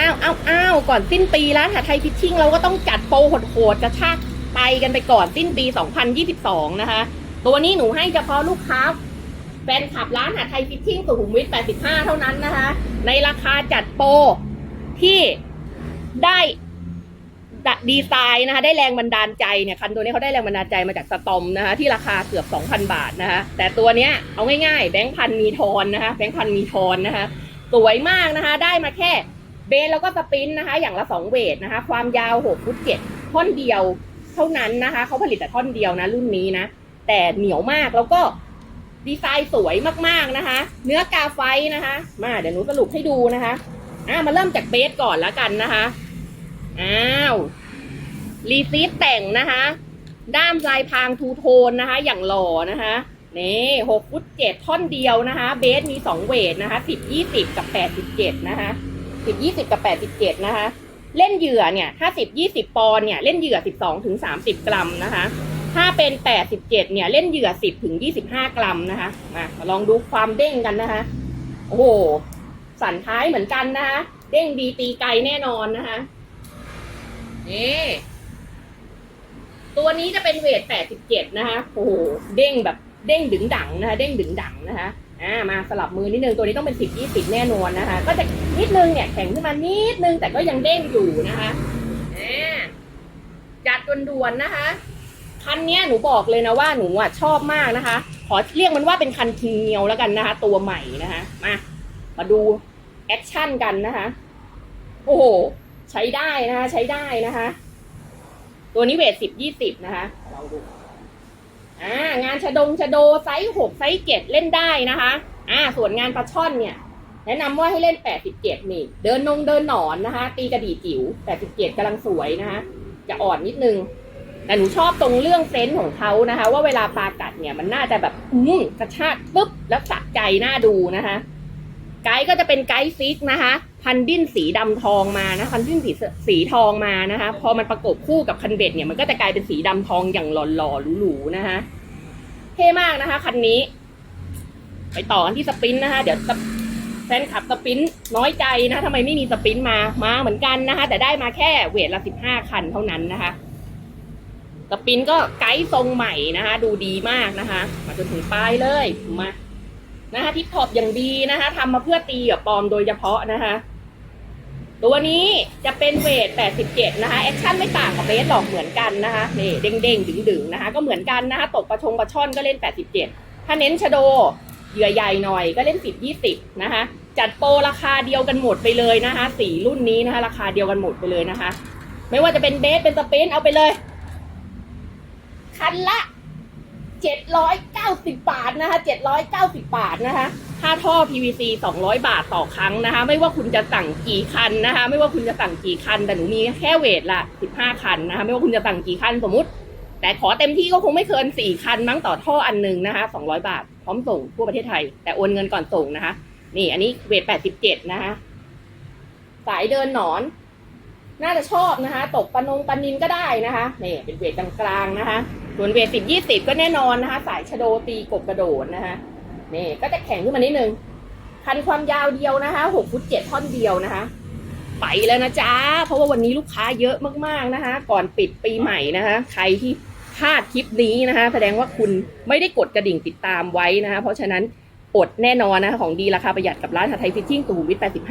อ้าวอ้าวอ้าวก่อนสิ้นปีร้านหาไทยฟิชชิ่งเราก็ต้องจัดโปรโหดๆกระชากไปกันไปก่อนสิ้นปี 2022 นะคะ ตัวนี้หนูให้เฉพาะลูกค้า แฟนคลับร้านหาไทยฟิชชิ่งสุขุมวิท 85 เท่านั้นนะคะ ในราคาจัดโปรที่ได้ดดีไซน์นะคะ ได้แรงบันดาลใจเนี่ยคันตัวนี้เขาได้แรงบันดาลใจมาจากสตอมนะคะ ที่ราคาเกือบ 2,000 บาทนะคะ แต่ตัวเนี้ยเอาง่ายๆ แบงค์พันมีทอนนะคะ แบงค์พันมีทอนนะคะ สวยมากนะคะ ได้มาแค่ เบนแล้วก็สปรินต์นะคะ อย่างละ 2 เวทนะคะ ความยาว6ฟุต7ท่อนเดียวเท่านั้นนะคะเขาผลิตแต่ท่อนเดียวนะรุ่นนี้นะ แต่เหนียวมากแล้วก็ดีไซน์สวยมากๆนะคะ เนื้อกาไฟนะคะ มาเดี๋ยวหนูสรุปให้ดูนะคะอ่ามาเริ่มจากเบสก่อนแล้วกันนะคะอ้าวรีซีฟแต่งนะคะ ด้ามลายพรางทูโทนนะคะ อย่างหล่อนะคะนี่หกฟุตเจ็ดท่อนเดียวนะคะ เบสมีสองเวทนะคะสิบยี่สิบกับแปดสิบเจ็ดนะคะ สิบยี่สิบกับแปดสิบเจ็ดนะคะ เล่นเหยื่อเนี่ยถ้าสิบยี่สิบปอนเนี่ยเล่นเหยื่อสิบสองถึงสามสิบกรัมนะคะ ถ้าเป็นแปดสิบเจ็ดเนี่ยเล่นเหยื่อสิบถึงยี่สิบห้ากรัมนะคะมามาลองดูความเด้งกันนะคะ โอ้โห สันท้ายเหมือนกันนะคะ เด้งดีตีไกลแน่นอนนะคะนี่ตัวนี้จะเป็นเวทแปดสิบเจ็ดนะคะ โอ้โห เด้งแบบเด้งดึงดังนะคะ เด้งดึงดังนะคะ อ่ามาสลับมือนิดนึงตัวนี้ต้องเป็นสิบยี่สิบแน่นอนนะคะ ก็จะนิดนึงเนี่ยแข็งขึ้นมานิดนึงแต่ก็ยังเด้งอยู่นะคะอ่าจัดด่วนๆนะคะ คันนี้หนูบอกเลยนะว่าหนูอะชอบมากนะคะ ขอเรียกมันว่าเป็นคันคิงเงียวแล้วกันนะคะ ตัวใหม่นะคะมามาดูแอคชั่นกันนะคะ โอ้โห ใช้ได้นะคะ ใช้ได้นะคะ ตัวนี้เวทสิบยี่สิบนะคะลองดูางานชะดงชะโดไซส์หกไซส์เจ็ดเล่นได้นะคะ อ่า ส่วนงานปลาช่อนเนี่ย แนะนำว่าให้เล่นแปดสิบเจ็ดนี่ เดินนงเดินหนอนนะคะ ตีกระดี่จิ๋วแปดสิบเจ็ดกำลังสวยนะคะ จะอ่อนนิดนึง แต่หนูชอบตรงเรื่องเซนส์ของเขานะคะ ว่าเวลาปลากัดเนี่ยมันน่าจะแบบอืมกระชากปุ๊บแล้วสะใจน่าดูนะคะไกด์ก็จะเป็นไกด์ฟิกนะคะ พันดิ้นสีดำทองมานะพันดิ้นสีสีทองมานะคะ พอมันประกบคู่กับคันเบ็ดเนี่ยมันก็จะกลายเป็นสีดำทองอย่างหล่อๆหรูๆนะคะ ท่มากนะคะ คันนี้ ไปต่อกันที่สปรินต์นะคะ เดี๋ยวแฟนคลับสปรินต์น้อยใจนะทำไมไม่มีสปรินต์มามาเหมือนกันนะคะ แต่ได้มาแค่เวทละสิบห้าคันเท่านั้นนะคะสปินก็ไกด์ทรงใหม่นะคะ ดูดีมากนะคะ มาจนถึงปลายเลยมานะคะทิปท็อปอย่างดีนะคะทำมาเพื่อตีกับปอมโดยเฉพาะนะคะ ตัวนี้จะเป็นเวท 87 นะคะ แอคชั่นไม่ต่างกับเบสหรอกเหมือนกันนะคะนี่เด้งเด้งดึงดึงๆ นะคะ ก็เหมือนกันนะคะ ตกประชงประช่อนก็เล่น 87 ถ้าเน้นชะโดเหยื่อใหญ่หน่อยก็เล่น 10 20 นะคะ จัดโปรราคาเดียวกันหมดไปเลยนะคะสี่รุ่นนี้นะคะ ราคาเดียวกันหมดไปเลยนะคะ ไม่ว่าจะเป็นเบสเป็นสเปนเอาไปเลย คันละ 790 บาทนะคะ 790 บาทนะคะ ค่าท่อ PVC 200 บาทต่อครั้งนะคะ ไม่ว่าคุณจะสั่งกี่คันนะคะ ไม่ว่าคุณจะสั่งกี่คัน แต่หนูมีแค่เวทละ 15 คันนะคะ ไม่ว่าคุณจะสั่งกี่คันสมมติ แต่ขอเต็มที่ก็คงไม่เกิน 4 คันมั้งต่อท่ออันหนึ่งนะคะ 200 บาท พร้อมส่งทั่วประเทศไทย แต่โอนเงินก่อนส่งนะคะ นี่อันนี้เวท 87 นะคะ สายเดินหนอน น่าจะชอบนะคะ ตกปนงปนินก็ได้นะคะ นี่เป็นเวทกลางๆนะคะ ส่วนเวทสิบยี่สิบก็แน่นอนนะคะ สายชะโดตีกบกระโดดนะคะ นี่ก็จะแข็งขึ้นมานิดนึง คันความยาวเดียวนะคะหกฟุตเจ็ดท่อนเดียวนะคะ ไปแล้วนะจ๊ะ เพราะว่าวันนี้ลูกค้าเยอะมากๆนะคะ ก่อนปิดปีใหม่นะคะ ใครที่พลาดคลิปนี้นะคะ แสดงว่าคุณไม่ได้กดกระดิ่งติดตามไว้นะคะ เพราะฉะนั้นอดแน่นอนนะคะของดีราคาประหยัดกับร้านหาไทยฟิชชิ่งตูวิท85